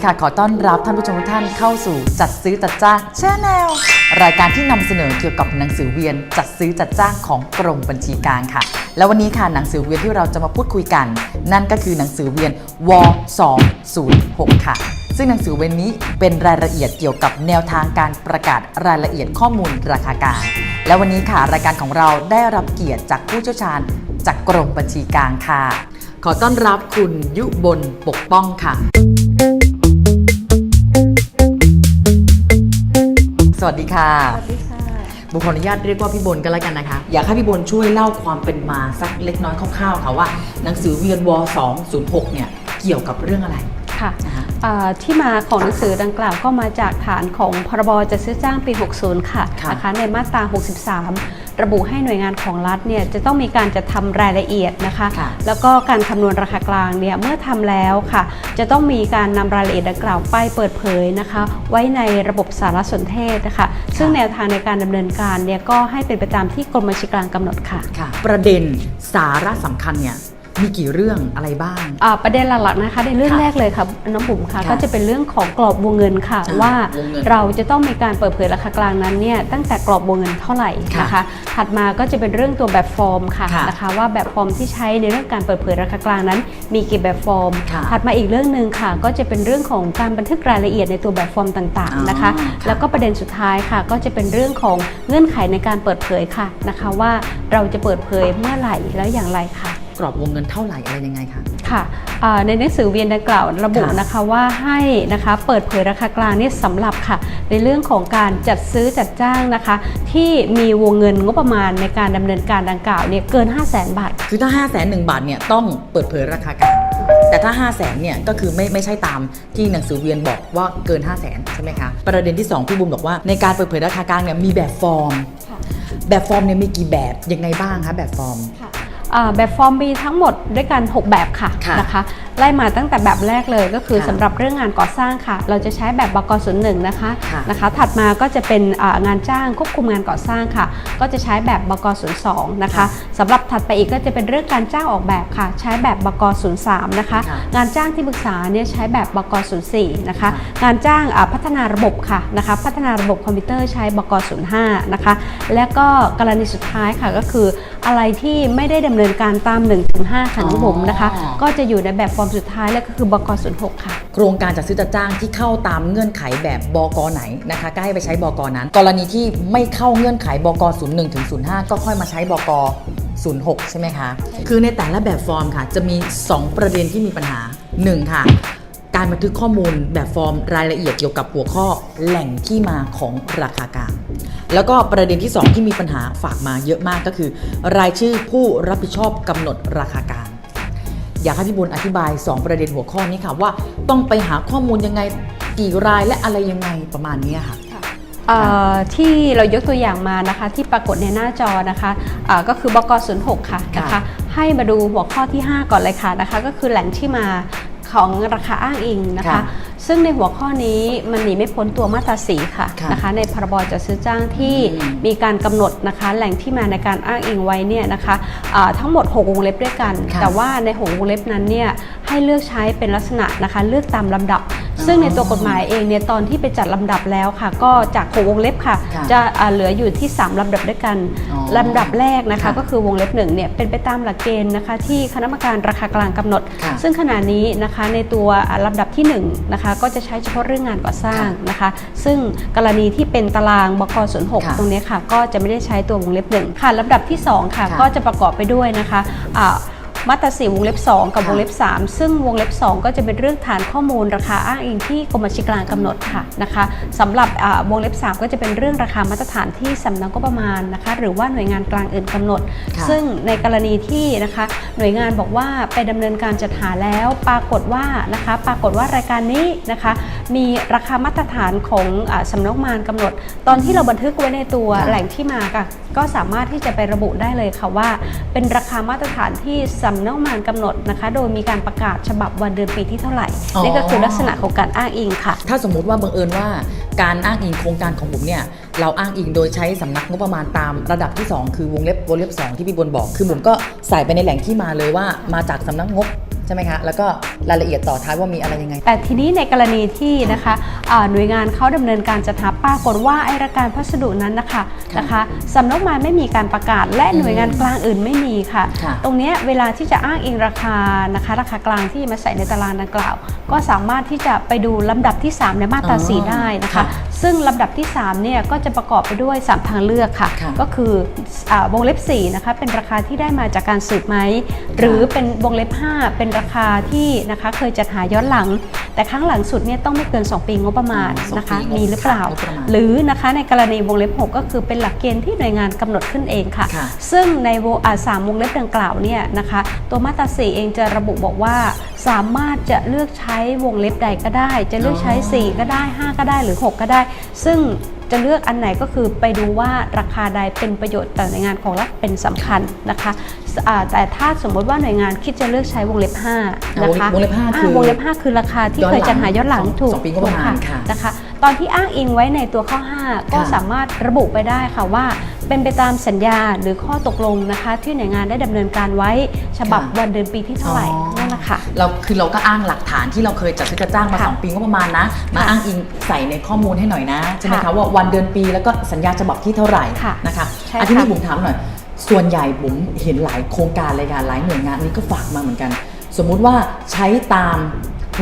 ดีค่ะ ขอต้อนรับท่านผู้ชมทุกท่านเข้าสู่จัดซื้อจัดจ้างชนแนลรายการที่นำเสนอเกี่ยวกับหนังสือเวียนจัดซื้อจัดจ้างของกรมบัญชีกลางค่ะ แล้ววันนี้ค่ะหนังสือเวียนที่เราจะมาพูดคุยกัน นั่นก็คือหนังสือเวียนว206 ค่ะ ซึ่งหนังสือเวียนนี้เป็นรายละเอียดเกี่ยวกับแนวทางการประกาศรายละเอียดข้อมูลราคากลางและวันนี้ค่ะรายการของเราได้รับเกียรติจากผู้เชี่ยวชาญ จากกรมบัญชีกลางค่ะ ขอต้อนรับคุณยุบลปกป้องค่ะ สวัสดีค่ะ สวัสดีค่ะบุขออนุญาตเรียกว่าพี่บนกันแล้วกันนะคะ อยากให้พี่บนช่วยเล่าความเป็นมาสักเล็กน้อยคร่าวๆค่ะว่า หนังสือเวียนว206 เนี่ยเกี่ยวกับเรื่องอะไรค่ะนะคะเอ่อที่มาของหนังสือดังกล่าวก็มาจากฐานของพรบจะซื้อจ้างปี 60ค่ะค่ะนะคะในมาตรา 63 ระบุให้หน่วยงานของรัฐเนี่ยจะต้องมีการจัดทำรายละเอียดนะคะค่ะแล้วก็การคำนวณราคากลางเนี่ยเมื่อทำแล้วค่ะ จะต้องมีการนำรายละเอียดดังกล่าวไปเปิดเผยนะคะ ไว้ในระบบสารสนเทศนะคะ ซึ่งแนวทางในการดำเนินการเนี่ยก็ให้เป็นไปตามที่กรมบัญชีกลางกำหนดค่ะค่ะประเด็นสาระสำคัญเนี่ย มีกี่เรื่องอะไรบ้าง อ่าประเด็นหลักๆนะคะในเรื่องค่ะแรกเลยค่ะน้องบุ๋มค่ะค่ะก็จะเป็นเรื่องของกรอบวงเงินค่ะ อ่าว่าวงเงินเราจะต้องมีการเปิดเผยราคากลางนั้นเนี่ยตั้งแต่กรอบวงเงินเท่าไหร่ค่ะนะคะ ถัดมาก็จะเป็นเรื่องตัวแบบฟอร์มค่ะค่ะนะคะ ว่าแบบฟอร์มที่ใช้ในเรื่องการเปิดเผยราคากลางนั้น มีกี่แบบฟอร์ม ค่ะถัดมาอีกเรื่องหนึ่งค่ะ ก็จะเป็นเรื่องของการบันทึกรายละเอียดในตัวแบบฟอร์มต่างอ๋อๆนะคะ ค่ะ แล้วก็ประเด็นสุดท้ายค่ะ ก็จะเป็นเรื่องของเงื่อนไขในการเปิดเผยค่ะนะคะ ว่าเราจะเปิดเผยเมื่อไหร่แล้วอย่างไรค่ะก รอบวงเงินเท่าไหร่อะไรยังไงคะค่ะอ่าในหนังสือเวียนดังกล่าวระบุค่ะนะคะว่าให้นะคะเปิดเผยราคากลางเนี่ยสำหรับค่ะ ในเรื่องของการจัดซื้อจัดจ้างนะคะ ที่มีวงเงินงบประมาณในการดำเนินการดังกล่าวเนี่ยเกิน 5 0 0แสนบาท คือถ้า 5 0 0 0 0 0บาทเนี่ยต้องเปิดเผยราคากลางแต่ถ้า 5 0 0 0 0 0เนี่ยก็คือไม่ไม่ใช่ตามที่หนังสือเวียนบอกว่าเกิน 5 0 0 0 0 0ใช่ไหมคะประเด็นที่ 2 พี่บุมบอกว่าในการเปิดเผยราคากลางเนี่ยมีแบบฟอร์ม แบบฟอร์มเนี่ยมีกี่แบบยังไงบ้างคะแบบฟอร์มอ่า แบบฟอร์มมีทั้งหมดด้วยกัน 6 แบบค่ะค่ะนะคะไล่มาตั้งแต่แบบแรกเลยก็คือค่ะสำหรับเรื่องงานก่อสร้างค่ะ เราจะใช้แบบบกศูนย์หนึ่งนะคะค่ะนะคะ ถัดมาก็จะเป็นอ่างานจ้างควบคุมงานก่อสร้างค่ะ ก็จะใช้แบบบกศูนย์สองนะคะค่ะสำหรับถัดไปอีกก็จะเป็นเรื่องการจ้างออกแบบค่ะ ใช้แบบบกศูนย์สามนะคะค่ะงานจ้างที่ปรึกษาเนี่ยใช้แบบบกศูนย์สี่นะคะค่ะงานจ้างอ่าพัฒนาระบบค่ะนะคะพัฒนาระบบคอมพิวเตอร์ใช้บกศูนย์ห้านะคะ และก็กรณีสุดท้ายค่ะก็คืออะไรที่ไม่ได้ดำเนินการตาม1-5ค่ะน้องบุ๋มนะคะอ๋อก็จะอยู่ในแบบฟอร์มสุดท้ายแล้วก็คือบกศูนย์หกค่ะ โครงการจัดซื้อจัดจ้างที่เข้าตามเงื่อนไขแบบบกไหนนะคะก็ให้ไปใช้บกนั้น กรณีที่ไม่เข้าเงื่อนไขบก01ถึง05 ก็ค่อยมาใช้บก06 ใช่ไหมคะ คือในแต่ละแบบฟอร์มค่ะ จะมี 2 ประเด็นที่มีปัญหา 1 ค่ะ การบันทึกข้อมูลแบบฟอร์มรายละเอียดเกี่ยวกับหัวข้อแหล่งที่มาของราคากลางแล้วก็ประเด็นที่ 2 ที่มีปัญหาฝากมาเยอะมากก็คือ รายชื่อผู้รับผิดชอบกำหนดราคากลาง อยากให้พี่บุญอธิบาย 2 ประเด็นหัวข้อนี้ค่ะ ว่าต้องไปหาข้อมูลยังไงกี่รายและอะไรยังไงประมาณเนี้ยค่ะเอ่อที่เรายกตัวอย่างมานะคะที่ปรากฏในหน้าจอนะคะอ่าก็คือบกศูนย์หกค่ะนะคะให้มาดูหัวข้อที่ 5 ก่อนเลยค่ะนะคะ ก็คือแหล่งที่มา ของราคาอ้างอิงนะคะ ค่ะซึ่งในหัวข้อนี้มันหนีไม่พ้นตัวมาตราสีค่ะค่ะนะคะ ในพรบจัดซื้อจ้างที่อืมมีการกำหนดนะคะ แหล่งที่มาในการอ้างอิงไว้เนี่ยนะคะอ่าทั้งหมด6วงเล็บด้วยกัน ค่ะแต่ว่าใน6วงเล็บนั้นเนี่ยให้เลือกใช้เป็นลักษณะนะคะ เลือกตามลำดับ ซึ่งในตัวกฎหมายเองเนี่ยตอนที่ไปจัดลำดับแล้วค่ะ ก็จาก6วงเล็บค่ะ ค่ะจะอ่าเหลืออยู่ที่ 3ลำดับด้วยกันอ๋อลำดับแรกนะคะ ค่ะก็คือวงเล็บหนึ่งเนี่ยเป็นไปตามหลักเกณฑ์นะคะ ที่คณะกรรมการราคากลางกำหนด ค่ะซึ่งขณะนี้นะคะในตัวอ่าลำดับที่1นะคะก็จะใช้เฉพาะเรื่องงานก่อสร้างนะคะ ซึ่งกรณีที่เป็นตารางบกศูนย์หกค่ะตรงเนี้ยค่ะ ก็จะไม่ได้ใช้ตัววงเล็บหนึ่งค่ะลำดับที่สองค่ะค่ะ ก็จะประกอบไปด้วยนะคะอ่า มาตราสี่วงเล็บ 2 กับค่ะวงเล็บ 3 ซึ่งวงเล็บ 2 ก็จะเป็นเรื่องฐานข้อมูลราคาอ้างอิงที่กรมบัญชีกลางกำหนดค่ะนะคะสำหรับอ่าวงเล็บ 3 ก็จะเป็นเรื่องราคามาตรฐานที่สำนักงบประมาณนะคะหรือว่าหน่วยงานกลางอื่นกำหนดค่ะซึ่งในกรณีที่นะคะหน่วยงานบอกว่าไปดำเนินการจัดหาแล้วปรากฏว่านะคะปรากฏว่ารายการนี้นะคะมีราคามาตรฐานของอาสำนักงบประมาณกำหนด ตอนที่เราบันทึกไว้ในตัวค่ะแหล่งที่มาค่ะก็สามารถที่จะไประบุได้เลยค่ะว่า เป็นราคามาตรฐานที่สำนักงบประมาณกำหนดนะคะ โดยมีการประกาศฉบับวันเดือนปีที่เท่าไหร่อ๋อ นี่ก็คือลักษณะของการอ้างอิงค่ะ ถ้าสมมุติว่าบังเอิญว่าการอ้างอิงโครงการของผมเนี่ยเราอ้างอิงโดยใช้สำนักงบประมาณตามระดับที่ 2 คือวงเล็บวงเล็บ 2 ที่พี่บนบอก คือผมก็ใส่ไปในแหล่งที่มาเลยว่ามาจากสำนักงบ ช่ไหมคะ แล้วก็รายละเอียดต่อท้ายว่ามีอะไรยังไง แต่ทีนี้ในกรณีที่นะคะอ่าหน่วยงานเขาดำเนินการจัดหาปรากฏว่าไอ้รายการพัสดุนั้นนะคะค่ะนะคะสำนักงานไม่มีการประกาศ และอืมหน่วยงานกลางอื่นไม่มีค่ะค่ะตรงเนี้ยเวลาที่จะอ้างอิงราคานะคะราคากลางที่มาใส่ในตารางดังกล่าว ก็สามารถที่จะไปดูลำดับที่ 3 ในมาตราอ๋อ4ได้นะคะค่ะซึ่งลำดับที่3เนี่ยก็จะประกอบไปด้วย 3 ทางเลือกค่ะค่ะก็คืออาวงเล็บ4นะคะเป็นราคาที่ได้มาจากการสืบไหมหรือเป็นวงเล็บ 5 เป็นราคาที่นะคะเคยจัดหาย้อนหลัง แต่ครั้งหลังสุดเนี่ยต้องไม่เกิน 2 ปีงบประมาณสองนะคะปีงบมีหรือเปล่างบประมาณหรือนะคะในกรณีวงเล็บ 6 ก็คือเป็นหลักเกณฑ์ที่หน่วยงานกำหนดขึ้นเองค่ะค่ะซึ่งในวงอ่าสามวงเล็บดังกล่าวเนี่ยนะคะตัวมาตรา4เองจะระบุบอกว่า สามารถจะเลือกใช้วงเล็บใดก็ได้ จะเลือกใช้อ๋อ4ก็ได้ 5 ก็ได้หรือ 6 ก็ได้ ซึ่ง จะเลือกอันไหนก็คือไปดูว่าราคาใดเป็นประโยชน์ต่อหน่วยงานของรัฐเป็นสำคัญนะคะอ่าแต่ถ้าสมมติว่าหน่วยงานคิดจะเลือกใช้วงเล็บ5นะคะวงเล็บห้าอ่าคือวงเล็บ 5 คือราคาที่ย้อนหลังเคยจัดหาย้อนหลังสองถูกสองปีงบประมาณถูกค่ะนะคะ ตอนที่อ้างอิงไว้ในตัวข้อ 5 ก็ค่ะสามารถระบุไปได้ค่ะว่า เป็นไปตามสัญญาหรือข้อตกลงนะคะ ที่หน่วยงานได้ดำเนินการไว้ฉบับวันเดือนปีที่เท่าไหร่อ๋อ นั่นแหละค่ะ เราคือเราก็อ้างหลักฐานที่เราเคยจัดซื้อจัดจ้างมาค่ะ2ปีก็ประมาณนะ มาค่ะอ้างอิงใส่ในข้อมูลให้หน่อยนะใช่ไหมค่ะคะว่าวันเดือนปีแล้วก็สัญญาฉบับที่เท่าไหร่ค่ะนะคะใช่อันที่นี่ค่ะบุ๋มถามหน่อย ส่วนใหญ่บุ๋มเห็นหลายโครงการเลยค่ะหลายหน่วยงานอันนี้ก็ฝากมาเหมือนกัน สมมุติว่าใช้ตาม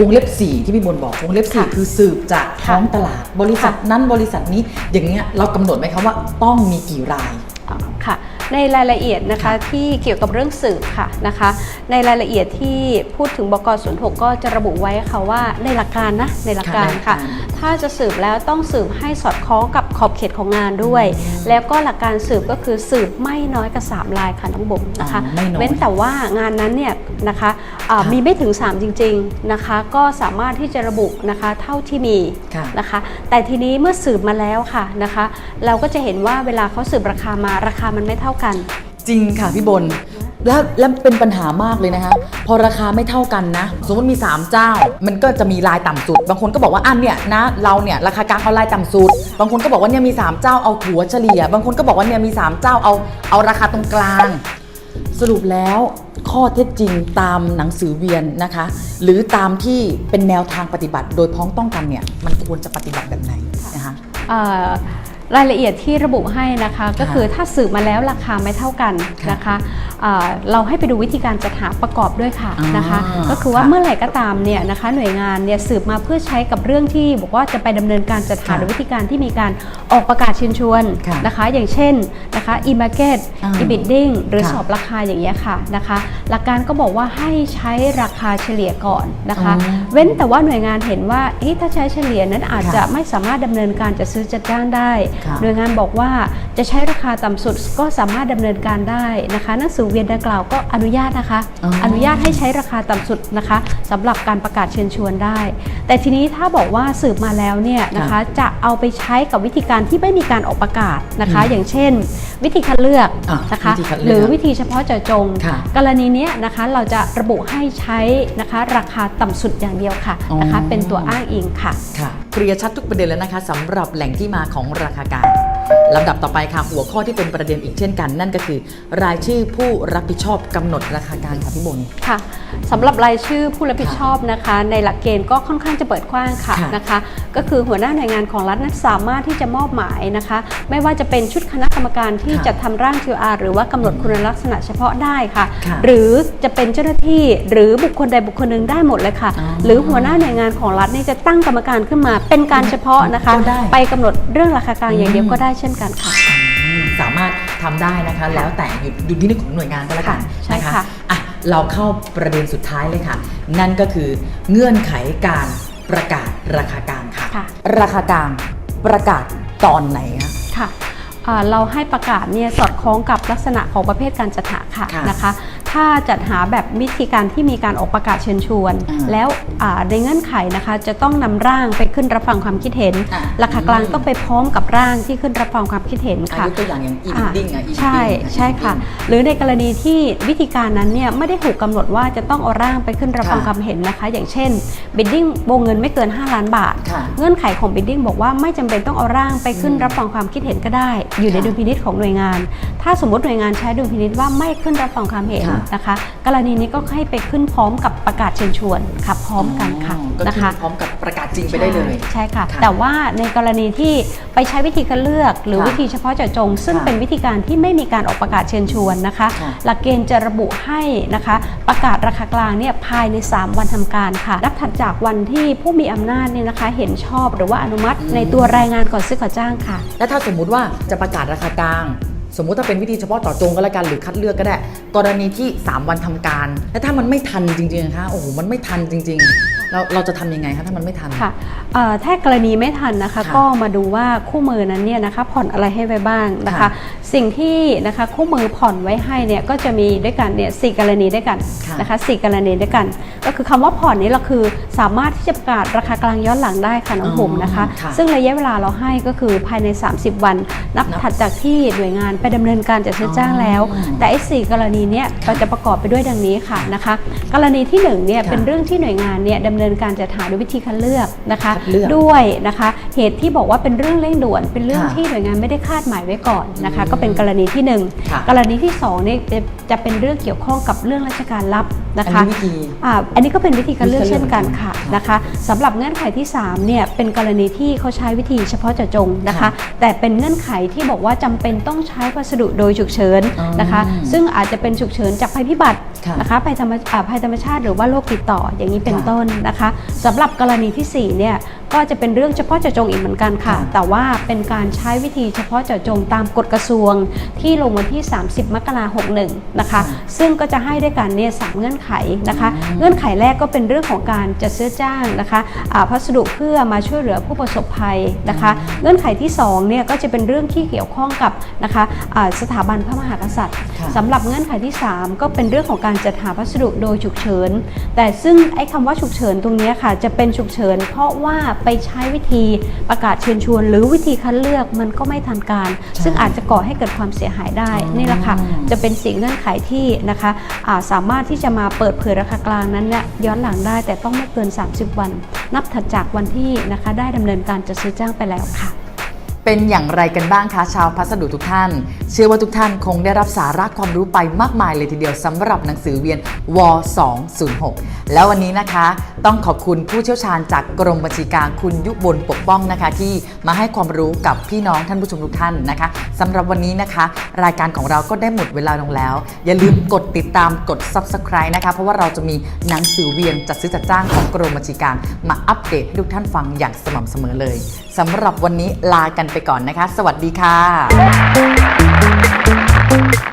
วงเล็บ 4 ที่พี่บนบอก วงเล็บค่ะ4คือสืบจากท้องค่ะตลาด บริษัทนั้นบริษัทนี้อย่างเงี้ยเรากำหนดไหมคะว่าต้องมีกี่รายอ่าค่ะ ในรายละเอียดนะคะที่เกี่ยวกับเรื่องสืบค่ะนะคะ ในรายละเอียดที่พูดถึงบกศูนย์หกก็จะระบุไว้ค่ะว่าในหลักการนะในหลักการค่ะค่ะถ้าจะสืบแล้วต้องสืบให้สอดคล้องกับขอบเขตของงานด้วย แล้วก็หลักการสืบก็คือสืบไม่น้อยกว่า3ลายค่ะน้องบุ๋มนะคะอ๋อไม่น้อยเว้นแต่ว่างานนั้นเนี่ยนะคะอ่าค่ะมีไม่ถึง 3 จริง ๆนะคะ ก็สามารถที่จะระบุนะคะเท่าที่มีค่ะนะคะ แต่ทีนี้เมื่อสืบมาแล้วค่ะนะคะ เราก็จะเห็นว่าเวลาเขาสืบราคามาราคามันไม่เท่ากัน จริงค่ะพี่บน แล้วแล้วเป็นปัญหามากเลยนะคะ พอราคาไม่เท่ากันนะ สมมติมี 3 เจ้า มันก็จะมีรายต่ำสุด บางคนก็บอกว่าอันเนี่ยนะเราเนี่ยราคากลางเอารายต่ำสุด บางคนก็บอกว่าเนี่ยมี 3 เจ้าเอาถัวเฉลี่ย บางคนก็บอกว่าเนี่ยมี 3 เจ้าเอาเอาราคาตรงกลาง สรุปแล้วข้อเท็จจริงตามหนังสือเวียนนะคะ หรือตามที่เป็นแนวทางปฏิบัติโดยพ้องต้องกันเนี่ยมันควรจะปฏิบัติแบบไหนนะคะเอ่อ รายละเอียดที่ระบุให้นะคะ ก็คือถ้าสืบมาแล้วราคาไม่เท่ากันค่ะนะคะเอ่อเราให้ไปดูวิธีการจัดหาประกอบด้วยค่ะอ่านนะคะ ก็คือว่าค่ะเมื่อไหร่ก็ตามเนี่ยนะคะหน่วยงานเนี่ยสืบมาเพื่อใช้กับเรื่องที่บอกว่าจะไปดำเนินการจัดหาค่ะโดยวิธีการที่มีการออกประกาศเชิญชวนค่ะนะคะ อย่างเช่นนะคะ e-market อ่า e-bidding หรือค่ะสอบราคาอย่างเงี้ยค่ะนะคะ หลักการก็บอกว่าให้ใช้ราคาเฉลี่ยก่อนนะคะอ๋อเว้นแต่ว่าหน่วยงานเห็นว่าเอ๊ะถ้าใช้เฉลี่ยนั้นอาจค่ะจะไม่สามารถดำเนินการจัดซื้อจัดจ้างได้ค่ะหน่วยงานบอกว่าจะใช้ราคาต่ำสุดก็สามารถดำเนินการได้นะคะหนังสือเวียนดังกล่าวก็อนุญาตนะคะอ๋อออนุญาตให้ใช้ราคาต่ำสุดนะคะสำหรับการประกาศเชิญชวนได้ แต่ทีนี้ถ้าบอกว่าสืบมาแล้วเนี่ยนะคะจะเอาไปใช้กับวิธีการที่ไม่มีการออกประกาศนะคะอืมอย่างเช่น วิธีคัดเลือกอะนะคะวิธีคัดเลือกหรือวิธีเฉพาะเจาะจงค่ะกรณีเนี้ยนะคะเราจะระบุให้ใช้นะคะราคาต่ำสุดอย่างเดียวค่ะอ๋อนะคะเป็นตัวอ้างอิงค่ะค่ะเค ลียร์ชัดทุกประเด็นแล้วนะคะสำหรับแหล่งที่มาของราคากลาง ลำดับต่อไปค่ะ หัวข้อที่เป็นประเด็นอีกเช่นกัน นั่นก็คือ รายชื่อผู้รับผิดชอบกำหนดราคากลางค่ะพี่บนค่ะสำหรับรายชื่อผู้รับผิดชอบนะคะ ในหลักเกณฑ์ก็ค่อนข้างจะเปิดกว้างค่ะค่ะนะคะ ก็คือหัวหน้าหน่วยงานของรัฐนั้นสามารถที่จะมอบหมายนะคะ ไม่ว่าจะเป็นชุดคณะกรรมการที่ค่ะจะทำร่าง QR หรือว่ากำหนดคุณลักษณะเฉพาะได้ค่ะค่ะ หรือจะเป็นเจ้าหน้าที่หรือบุคคลใดบุคคลหนึ่งได้หมดเลยค่ะอ๋อหรือหัวหน้าหน่วยงานของรัฐนี่จะตั้งกรรมการขึ้นมา เป็นการเฉพาะนะคะก็ได้ไปกำหนดเรื่องราคากลางอย่างเดียวอืมก็ได้เช่นกันค่ะอืมสามารถทำได้นะคะ แล้วแต่อยู่ดุลพินิจของหน่วยงานก็แล้วกันค่ะใช่นะคะค่ะ อะ เราเข้าประเด็นสุดท้ายเลยค่ะ นั่นก็คือเงื่อนไขการประกาศราคากลางค่ะ ค่ะ ราคากลางประกาศตอนไหนคะ ค่ะอ่าเราให้ประกาศเนี่ยสอดคล้องกับลักษณะของประเภทการจัดหาค่ะค่ะนะคะ ถ้าจัดหาแบบวิธีการที่มีการออกประกาศเชิญชวนอ่าแล้วอ่าในเงื่อนไขนะคะจะต้องนำร่างไปขึ้นรับฟังความคิดเห็นอ่าราคากลางต้องไปพร้อมกับร่างที่ขึ้นรับฟังความคิดเห็นอาค่ะยุตัวอย่างอย่าง e อ่า bidding อะ e ใช่ bidding ใช่ค่ะ หรือในกรณีที่วิธีการนั้นเนี่ยไม่ได้ถูกกำหนดว่าจะต้องเอาร่างไปขึ้นรับฟังค่ะความเห็นนะคะ อย่างเช่น bidding วงเงินไม่เกิน 5 ล้านบาทค่ะเงื่อนไขของ bidding บอกว่าไม่จำเป็นต้องเอาร่างไปขึ้นอืมรับฟังความคิดเห็นก็ได้ อยู่ในค่ะดุลพินิจของหน่วยงาน ถ้าสมมติหน่วยงานใช้ดุลพินิจว่าไม่ขึ้นรับฟังความเห็นค่ะนะคะ กรณีนี้ก็ให้ไปขึ้นพร้อมกับประกาศเชิญชวนค่ะพร้อมกันค่ะอ๋อก็นะคือคะ พร้อมกับประกาศจริงไปได้เลย ใช่ค่ะ ค่ะแต่ว่าในกรณีที่ไปใช้วิธีการเลือก หรือค่ะวิธีเฉพาะเจาะจง ซึ่งค่ะเป็นวิธีการที่ไม่มีการออกประกาศเชิญชวนนะคะ ค่ะหลักเกณฑ์จะระบุให้นะคะ ประกาศราคากลางเนี่ยภายใน 3 วันทำการค่ะนับถัดจากวันที่ผู้มีอำนาจเนี่ยนะคะ เห็นชอบหรือว่าอนุมัติ ในตัวรายงานก่อนซื้อก่อจ้างค่ะ แล้วถ้าสมมุติว่าจะประกาศราคากลาง สมมุติถ้าเป็นวิธีเฉพาะต่อจงก็แล้วกันหรือคัดเลือกก็ได้ กรณีที่ 3 วันทำการ และถ้ามันไม่ทันจริงๆนะคะโอ้โหมันไม่ทันจริง ๆ เราเราจะทำยังไงคะถ้ามันไม่ทันค่ะเอ่อถ้ากรณีไม่ทันนะคะค่ะก็มาดูว่าคู่มือนั้นเนี่ยนะคะผ่อนอะไรให้ไว้บ้างนะคะค่ะสิ่งที่นะคะคู่มือผ่อนไว้ให้เนี่ยก็จะมีด้วยกันเนี่ยสี่กรณีด้วยกันค่ะนะคะสี่กรณีด้วยกัน ก็คือคำว่าผ่อนนี้เราคือสามารถที่จะประกาศราคากลางย้อนหลังได้ค่ะน้องผมนะคะค่ะซึ่งระยะเวลาเราให้ก็คือภายใน 30 วัน นับนับถัดจากที่หน่วยงานไปดำเนินการจัดซื้อจ้างแล้วอ๋อแต่ไอ้สี่กรณีเนี้ยก็จะประกอบไปด้วยดังนี้ค่ะนะคะ กรณีที่หนึ่งเนี่ยค่ะเป็นเรื่องที่หน่วยงานเนี่ยดำเนินการจัดหาด้วยวิธีคัดเลือกนะคะคัดเลือกด้วยนะคะเหตุที่บอกว่าเป็นเรื่องเร่งด่วน เป็นเรื่องค่ะที่หน่วยงานไม่ได้คาดหมายไว้ก่อนนะคะอืมก็เป็นกรณีที่หนึ่งค่ะ กรณีที่สองเนี่ยจะจะเป็นเรื่องเกี่ยวข้องกับเรื่องราชการลับนะอันคะ นี้วิธี อ่าอันนี้ก็เป็นวิธีการเลือกวิธีการเลือกเช่นกันค่ะค่ะนะคะสำหรับเงื่อนไขที่3เนี่ยเป็นกรณีที่เขาใช้วิธีเฉพาะเจาะจงนะคะ ค่ะแต่เป็นเงื่อนไขที่บอกว่าจำเป็นต้องใช้วัสดุโดยฉุกเฉินนะคะอืมซึ่งอาจจะเป็นฉุกเฉินจากภัยพิบัติค่ะนะคะภัยธรรมอ่าภัยธรรมชาติหรือว่าโรคติดต่ออย่างนี้เป็นค่ะ ต้นนะคะสำหรับกรณีที่สี่เนี่ยก็จะเป็นเรื่องเฉพาะเจาะจงอีกเหมือนกันค่ะค่ะ แต่ว่าเป็นการใช้วิธีเฉพาะเจาะจงตามกฎกระทรวงที่ลงวันที่ 30 มกราคม61 นะคะ ซึ่งก็จะให้ด้วยกันเนี่ยสามเงื่อนไขนะคะอืมเงื่อนไขแรกก็เป็นเรื่องของการจัดซื้อจ้างนะคะอ่าพัสดุเพื่อมาช่วยเหลือผู้ประสบภัยนะคะ เงื่อนไขที่2เนี่ยก็จะเป็นเรื่องที่เกี่ยวข้องกับนะคะอ่าสถาบันพระมหากษัตริย์ค่ะสำหรับเงื่อนไขที่ 3 ก็เป็นเรื่องของการจัดหาพัสดุโดยฉุกเฉิน แต่ซึ่งไอ้คำว่าฉุกเฉินตรงเนี้ยค่ะ จะเป็นฉุกเฉิน เพราะว่าไปใช้วิธีประกาศเชิญชวน หรือวิธีคัดเลือกมันก็ไม่ทันการ ซึ่งอาจจะก่อให้เกิดความเสียหายได้อ๋อนี่แหละค่ะจะเป็นสิ่งเงื่อนไขที่นะคะอ่าสามารถที่จะมาเปิดเผยราคากลางนั้นเนี่ยย้อนหลังได้แต่ต้องไม่เกิน 30 วัน นับถัดจากวันที่นะคะได้ดำเนินการจัดซื้อจ้างไปแล้วค่ะ เป็นอย่างไรกันบ้างคะชาวพัสดุทุกท่าน เชื่อว่าทุกท่านคงได้รับสาระความรู้ไปมากมายเลยทีเดียวสำหรับหนังสือเวียนว206 แล้ววันนี้นะคะ ต้องขอบคุณผู้เชี่ยวชาญจากกรมบัญชีกลางคุณยุบลปกป้องนะคะ ที่มาให้ความรู้กับพี่น้องท่านผู้ชมทุกท่านนะคะสำหรับวันนี้นะคะ รายการของเราก็ได้หมดเวลาลงแล้ว อย่าลืมกดติดตามกด subscribe นะคะ เพราะว่าเราจะมีหนังสือเวียนจัดซื้อจัดจ้างของกรมบัญชีกลางมาอัปเดตให้ทุกท่านฟังอย่างสม่ำเสมอเลยสำหรับวันนี้ลากันไปไปก่อนนะคะ สวัสดีค่ะ